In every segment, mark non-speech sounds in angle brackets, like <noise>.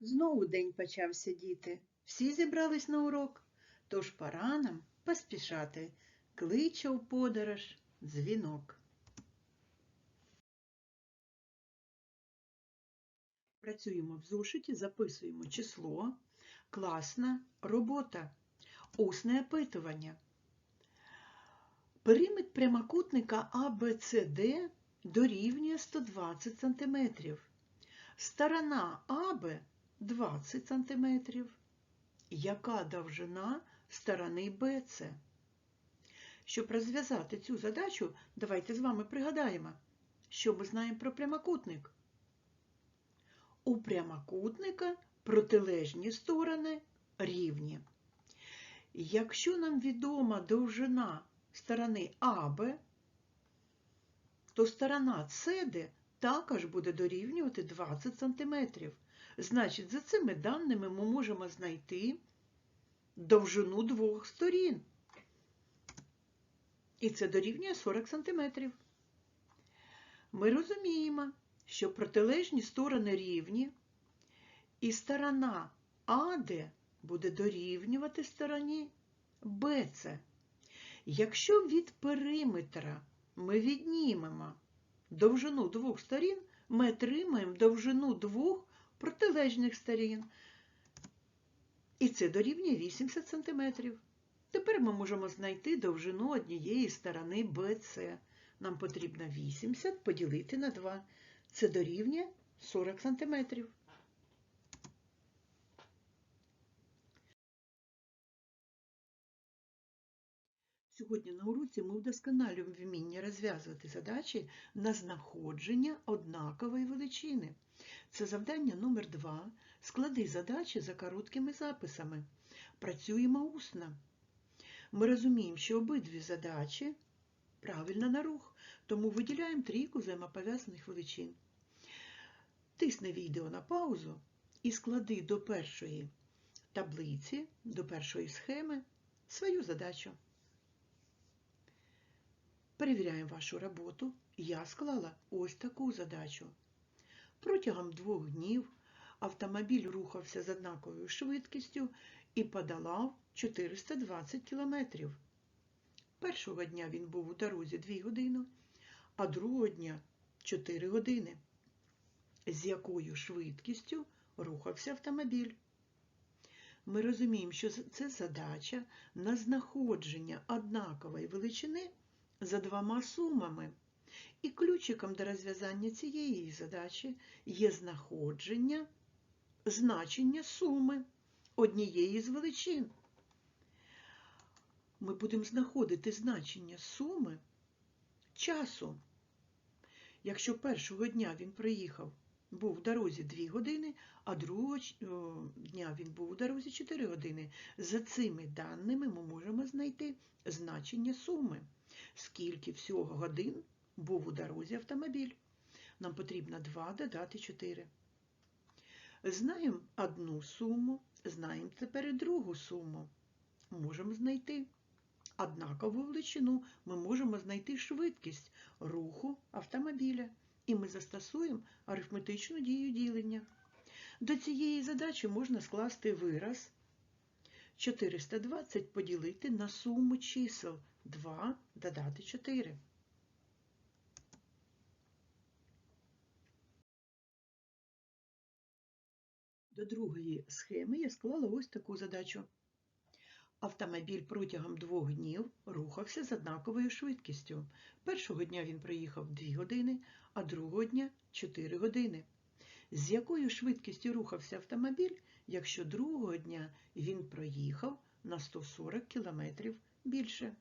Знову день почався, діти. Всі зібрались на урок. Тож пора нам поспішати. Кличе у подорож дзвінок. Працюємо в зошиті, записуємо число, класна робота, усне опитування. Периметр прямокутника ABCD дорівнює 120 см. Сторона АБ 20 см. Яка довжина сторони БЦ? Щоб розв'язати цю задачу, давайте з вами пригадаємо, що ми знаємо про прямокутник. У прямокутника протилежні сторони рівні. Якщо нам відома довжина сторони АБ, то сторона СД також буде дорівнювати 20 см. Значить, за цими даними ми можемо знайти довжину двох сторін. І це дорівнює 40 см. Ми розуміємо, що протилежні сторони рівні, і сторона АД буде дорівнювати стороні БЦ. Якщо від периметра ми віднімемо довжину двох сторін, ми отримаємо довжину двох протилежних сторін. І це дорівнює 80 см. Тепер ми можемо знайти довжину однієї сторони BC. Нам потрібно 80 поділити на 2. Це дорівнює 40 см. Сьогодні на уроці ми вдосконалюємо вміння розв'язувати задачі на знаходження однакової величини. Це завдання номер 2 Склади задачі за короткими записами. Працюємо усно. Ми розуміємо, що обидві задачі правильно на рух, тому виділяємо трійку взаємопов'язаних величин. Тисни відео на паузу і склади до першої таблиці, до першої схеми свою задачу. Перевіряємо вашу роботу. Я склала ось таку задачу. Протягом двох днів автомобіль рухався з однаковою швидкістю і подолав 420 кілометрів. Першого дня він був у дорозі 2 години, а другого дня 4 години. З якою швидкістю рухався автомобіль? Ми розуміємо, що це задача на знаходження однакової величини за двома сумами. І ключиком до розв'язання цієї задачі є знаходження значення суми однієї з величин. Ми будемо знаходити значення суми часу. Якщо першого дня він проїхав, був в дорозі 2 години, а другого дня він був у дорозі 4 години. За цими даними ми можемо знайти значення суми. Скільки всього годин був у дорозі автомобіль. Нам потрібно 2 додати 4. Знаємо одну суму, знаємо тепер і другу суму. Можемо знайти однакову величину, ми можемо знайти швидкість руху автомобіля. І ми застосуємо арифметичну дію ділення. До цієї задачі можна скласти вираз 420 поділити на суму чисел 2 додати 4. До другої схеми я склала ось таку задачу. Автомобіль протягом двох днів рухався з однаковою швидкістю. Першого дня він проїхав 2 години, а другого дня 4 години. З якою швидкістю рухався автомобіль, якщо другого дня він проїхав на 140 км більше?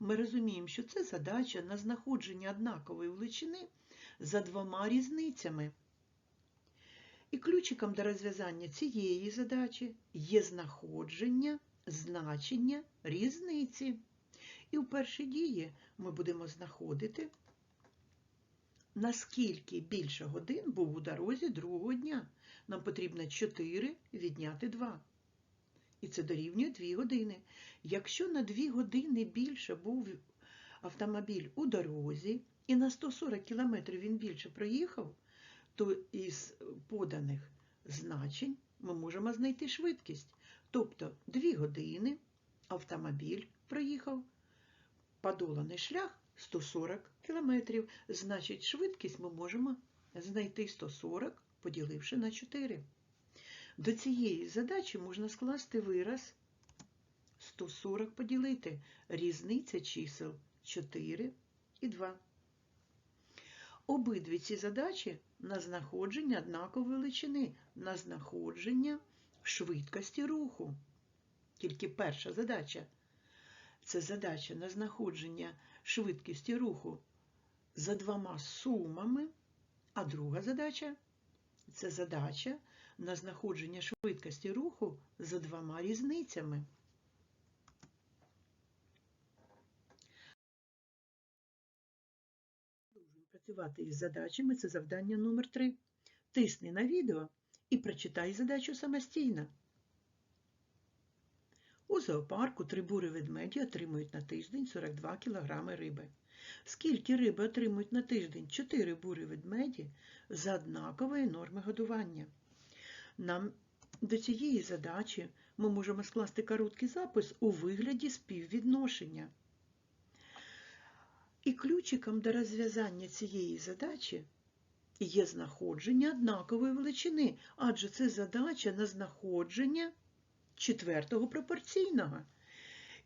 Ми розуміємо, що це задача на знаходження однакової величини за двома різницями. І ключиком до розв'язання цієї задачі є знаходження значення різниці. І в першій дії ми будемо знаходити, наскільки більше годин був у дорозі другого дня. Нам потрібно 4 відняти 2. І це дорівнює 2 години. Якщо на 2 години більше був автомобіль у дорозі, і на 140 км він більше проїхав, то із поданих значень ми можемо знайти швидкість. Тобто 2 години автомобіль проїхав подоланий шлях 140 км. Значить, швидкість ми можемо знайти 140, поділивши на 4. До цієї задачі можна скласти вираз 140 поділити. Різниця чисел 4 і 2. Обидві ці задачі на знаходження однакової величини, на знаходження швидкості руху. Тільки перша задача це задача на знаходження швидкості руху за двома сумами, а друга задача це задача на знаходження швидкості руху за двома різницями. Працювати із задачами. Це завдання номер 3. Тисни на відео і прочитай задачу самостійно. У зоопарку три бури ведмеді отримують на тиждень 42 кг риби. Скільки риби отримують на тиждень 4 бури ведмеді за однакової норми годування? Нам до цієї задачі ми можемо скласти короткий запис у вигляді співвідношення. І ключиком до розв'язання цієї задачі є знаходження однакової величини, адже це задача на знаходження четвертого пропорційного.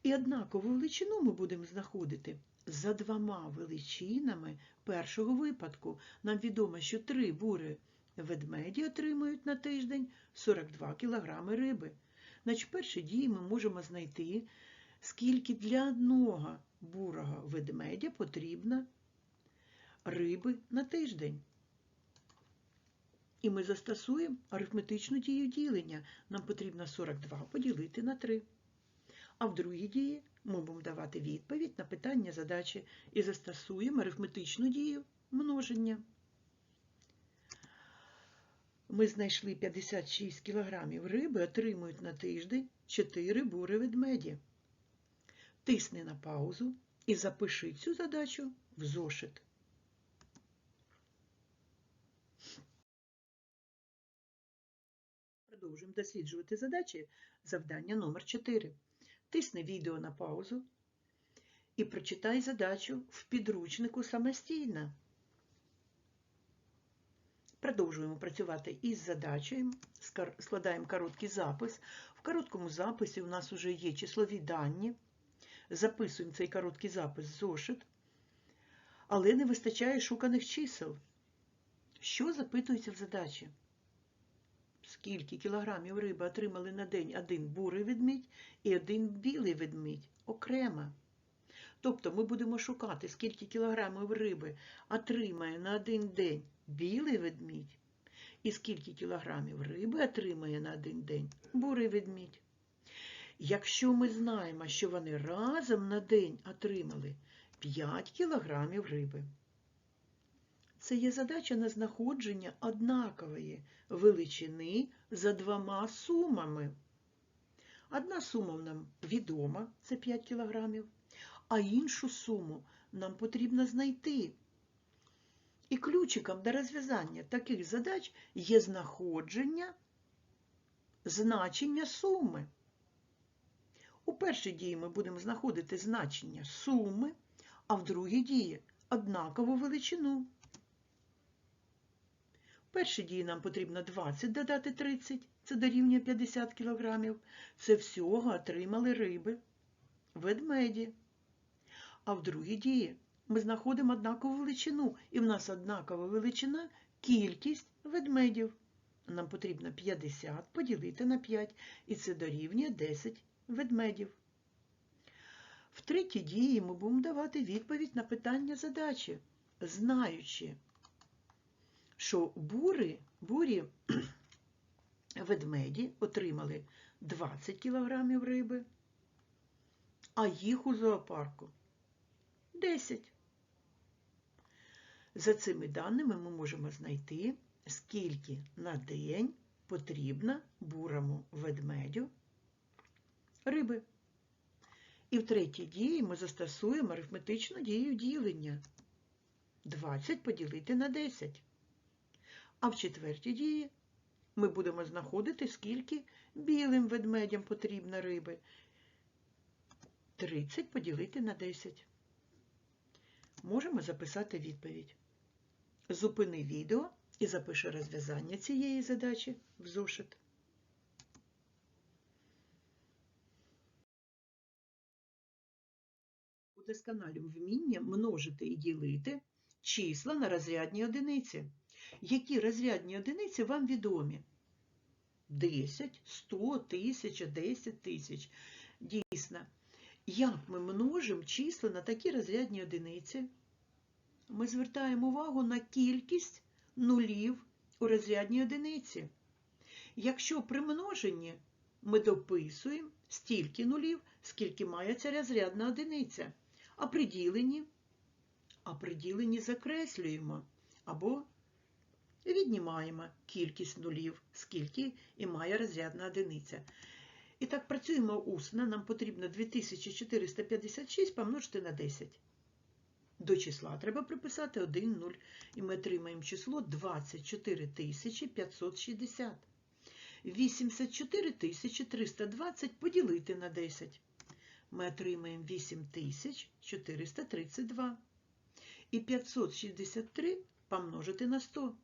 І однакову величину ми будемо знаходити за двома величинами першого випадку. Нам відомо, що три бури ведмеді отримують на тиждень 42 кг риби. Значить, в першій дії ми можемо знайти, скільки для одного бурого ведмедя потрібно риби на тиждень. І ми застосуємо арифметичну дію ділення. Нам потрібно 42 поділити на 3. А в другій дії ми будемо давати відповідь на питання задачі і застосуємо арифметичну дію множення. Ми знайшли 56 кг риби, отримують на тиждень 4 бури ведмеді. Тисни на паузу і запиши цю задачу в зошит. Продовжуємо досліджувати задачі. Завдання номер 4. Тисни відео на паузу і прочитай задачу в підручнику самостійно. Продовжуємо працювати із задачею, складаємо короткий запис. В короткому записі у нас вже є числові дані. Записуємо цей короткий запис зошит, але не вистачає шуканих чисел. Що запитується в задачі? Скільки кілограмів риби отримали на день один бурий ведмідь і один білий ведмідь окремо. Тобто ми будемо шукати, скільки кілограмів риби отримає на один день білий ведмідь, і скільки кілограмів риби отримає на один день бурий ведмідь. Якщо ми знаємо, що вони разом на день отримали 5 кілограмів риби, це є задача на знаходження однакової величини за двома сумами. Одна сума нам відома, це 5 кілограмів, а іншу суму нам потрібно знайти. І ключиком до розв'язання таких задач є знаходження значення суми. У першій дії ми будемо знаходити значення суми, а в другій дії однакову величину. В першій дії нам потрібно 20 додати 30, це дорівнює 50 кг. Це всього отримали риби, ведмеді. А в другій дії ми знаходимо однакову величину, і в нас однакова величина кількість ведмедів. Нам потрібно 50 поділити на 5, і це дорівнює 10 ведмедів. В третій дії ми будемо давати відповідь на питання задачі, знаючи, що бури, бурі <clears throat> ведмеді отримали 20 кг риби, а їх у зоопарку 10. За цими даними ми можемо знайти, скільки на день потрібно бурому ведмедю риби. І в третій дії ми застосуємо арифметичну дію ділення. 20 поділити на 10. А в четвертій дії ми будемо знаходити, скільки білим ведмедям потрібно риби. 30 поділити на 10. Можемо записати відповідь. Зупини відео і запиши розв'язання цієї задачі в зошит. Удосконалюємо вміння множити і ділити числа на розрядні одиниці. Які розрядні одиниці вам відомі? 10, 100, 1000, 10 тисяч. Дійсно, як ми множимо числа на такі розрядні одиниці? Ми звертаємо увагу на кількість нулів у розрядній одиниці. Якщо при множенні ми дописуємо стільки нулів, скільки має ця розрядна одиниця, а при діленні, а закреслюємо або віднімаємо кількість нулів, скільки і має розрядна одиниця. І так працюємо усно, нам потрібно 2456 помножити на 10. До числа треба приписати 1, 0, і ми отримаємо число 24 560. 84 320 поділити на 10. Ми отримаємо 8432. І 563 помножити на 100.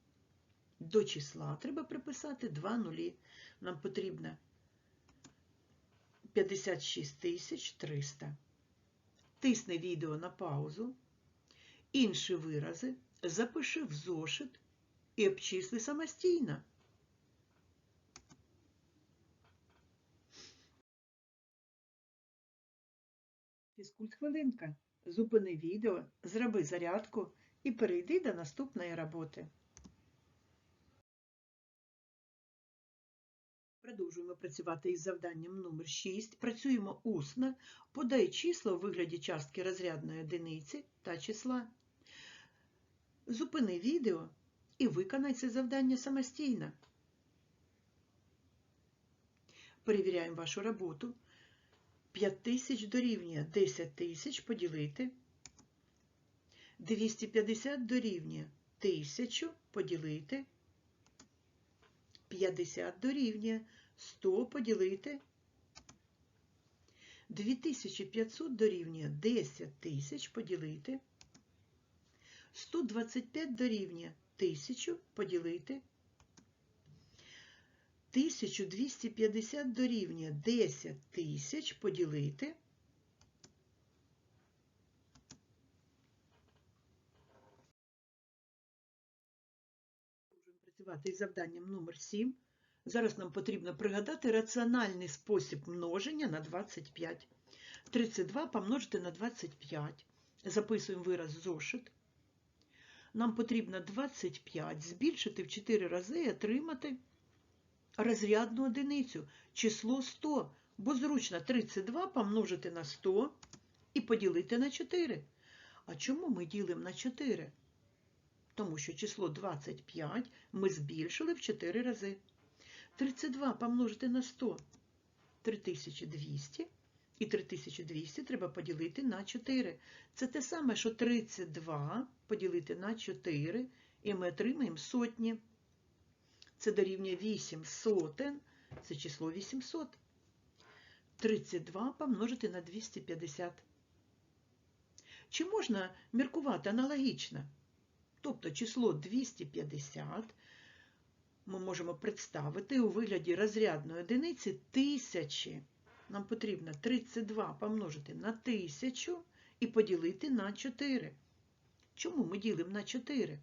До числа треба приписати 2 нулі. Нам потрібно 56 300. Тисни відео на паузу. Інші вирази запиши в зошит і обчисли самостійно. Фізкульт хвилинка. Зупини відео, зроби зарядку і перейди до наступної роботи. Продовжуємо працювати із завданням номер 6. Працюємо усно, подай числа у вигляді частки розрядної одиниці та числа. Зупини відео і виконай це завдання самостійно. Перевіряємо вашу роботу. 5000 дорівнює 10 тисяч поділити. 250 дорівнює 1000 поділити. 50 дорівнює 100 поділити. 2500 дорівнює 10 тисяч поділити. 125 дорівнює 1000 поділити. 1250 дорівнює 10 тисяч поділити. Продовжуємо працювати із завданням номер 7. Зараз нам потрібно пригадати раціональний спосіб множення на 25. 32 помножити на 25. Записуємо вираз зошит. Нам потрібно 25 збільшити в 4 рази і отримати розрядну одиницю, число 100, бо зручно 32 помножити на 100 і поділити на 4. А чому ми ділимо на 4? Тому що число 25 ми збільшили в 4 рази. 32 помножити на 100 3200. І 3200 треба поділити на 4. Це те саме, що 32 поділити на 4, і ми отримаємо сотні. Це дорівнює 8 сотен, це число 800. 32 помножити на 250. Чи можна міркувати аналогічно? Тобто число 250 ми можемо представити у вигляді розрядної одиниці тисячі. Нам потрібно 32 помножити на 1000 і поділити на 4. Чому ми ділимо на 4?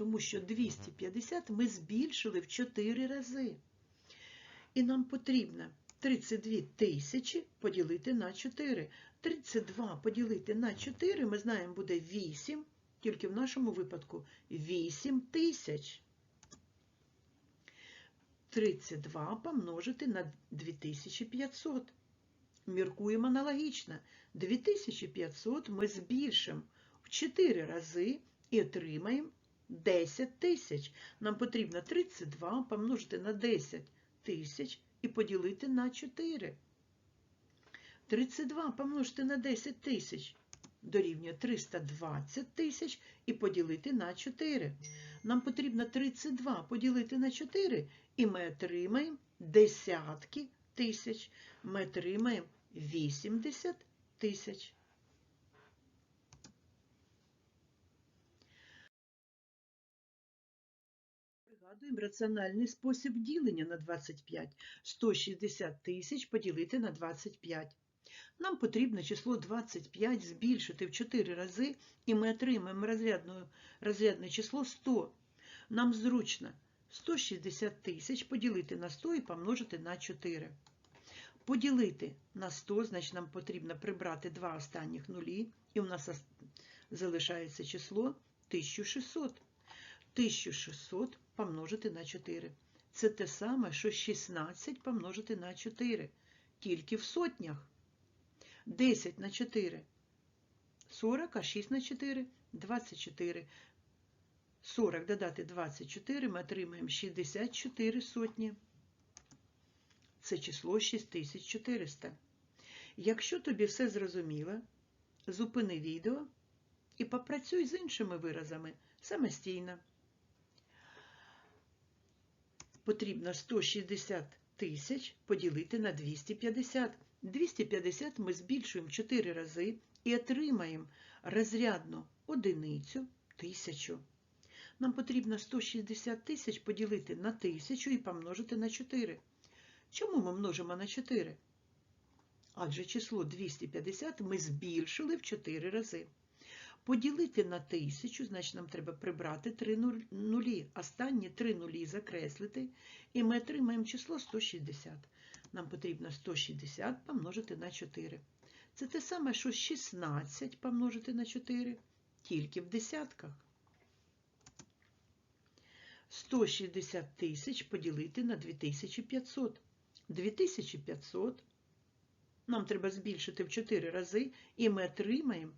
Тому що 250 ми збільшили в 4 рази. І нам потрібно 32 тисячі поділити на 4. 32 поділити на 4, ми знаємо, буде 8, тільки в нашому випадку 8 тисяч. 32 помножити на 2500. Міркуємо аналогічно. 2500 ми збільшимо в 4 рази і отримаємо 10 тисяч. Нам потрібно 32 помножити на 10 тисяч і поділити на 4. 32 помножити на 10 тисяч дорівнює 320 тисяч і поділити на 4. Нам потрібно 32 поділити на 4, і ми отримаємо десятки тисяч. Ми отримаємо 80 тисяч. Пригадуємо раціональний спосіб ділення на 25. 160 тисяч поділити на 25. Нам потрібно число 25 збільшити в 4 рази, і ми отримаємо розрядне число 100. Нам зручно 160 тисяч поділити на 100 і помножити на 4. Поділити на 100, значить нам потрібно прибрати два останніх нулі, і у нас залишається число 1600. 1600 помножити на 4. Це те саме, що 16 помножити на 4, тільки в сотнях. 10 на 4 40, а 6 на 4 24. 40 додати 24 ми отримаємо 64 сотні. Це число 6400. Якщо тобі все зрозуміло, зупини відео і попрацюй з іншими виразами самостійно. Потрібно 160 тисяч поділити на 250. 250 ми збільшуємо 4 рази і отримаємо розрядну одиницю тисячу. Нам потрібно 160 тисяч поділити на 1000 і помножити на 4. Чому ми множимо на 4? Адже число 250 ми збільшили в 4 рази. Поділити на 1000, значить нам треба прибрати 3 нулі. Останні 3 нулі закреслити, і ми отримаємо число 160. Нам потрібно 160 помножити на 4. Це те саме, що 16 помножити на 4, тільки в десятках. 160 тисяч поділити на 2500. 2500 нам треба збільшити в 4 рази, і ми отримаємо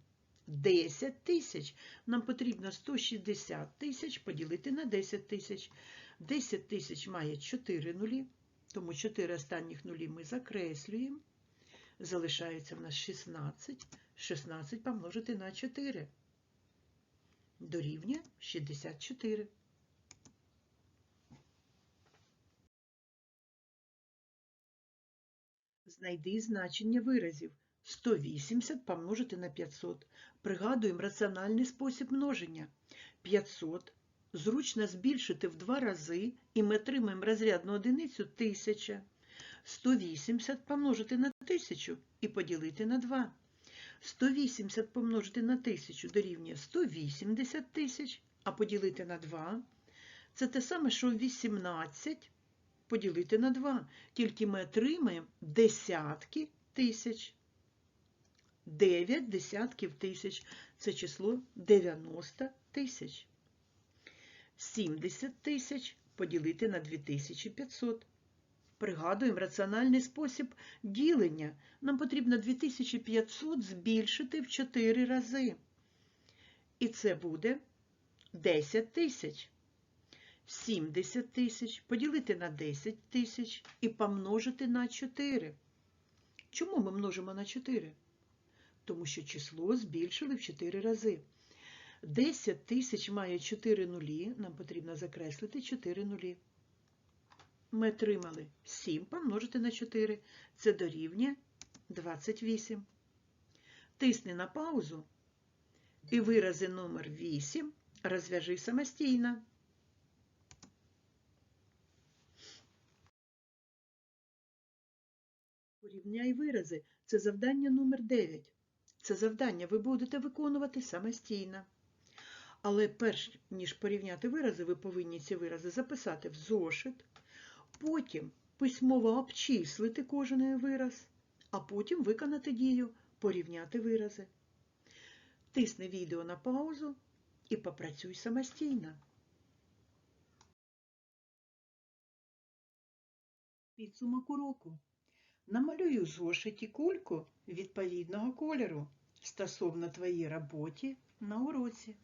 10 тисяч. Нам потрібно 160 тисяч поділити на 10 тисяч. 10 тисяч має 4 нулі, тому 4 останніх нулі ми закреслюємо. Залишається в нас 16. 16 помножити на 4. Дорівнює 64. Знайди значення виразів. 180 помножити на 500. Пригадуємо раціональний спосіб множення. 500 зручно збільшити в два рази, і ми отримаємо розрядну одиницю 1000. 180 помножити на 1000 і поділити на 2. 180 помножити на 1000 дорівнює 180 тисяч, а поділити на 2 – це те саме, що 18 поділити на 2. Тільки ми отримаємо десятки тисяч. 9 десятків тисяч – це число 90 тисяч. 70 тисяч поділити на 2500. Пригадуємо раціональний спосіб ділення. Нам потрібно 2500 збільшити в 4 рази. І це буде 10 тисяч. 70 тисяч поділити на 10 тисяч і помножити на 4. Чому ми множимо на 4? Тому що число збільшили в 4 рази. 10 тисяч має 4 нулі, нам потрібно закреслити 4 нулі. Ми отримали 7 помножити на 4. Це дорівнює 28. Тисни на паузу і вирази номер 8 розв'яжи самостійно. Порівняй вирази. Це завдання номер 9. Це завдання ви будете виконувати самостійно. Але перш ніж порівняти вирази, ви повинні ці вирази записати в зошит, потім письмово обчислити кожен вираз, а потім виконати дію порівняти вирази. Тисни відео на паузу і попрацюй самостійно. Підсумок уроку. Намалюй у зошиті кульку відповідного кольору стосовно твоїй роботі на уроці.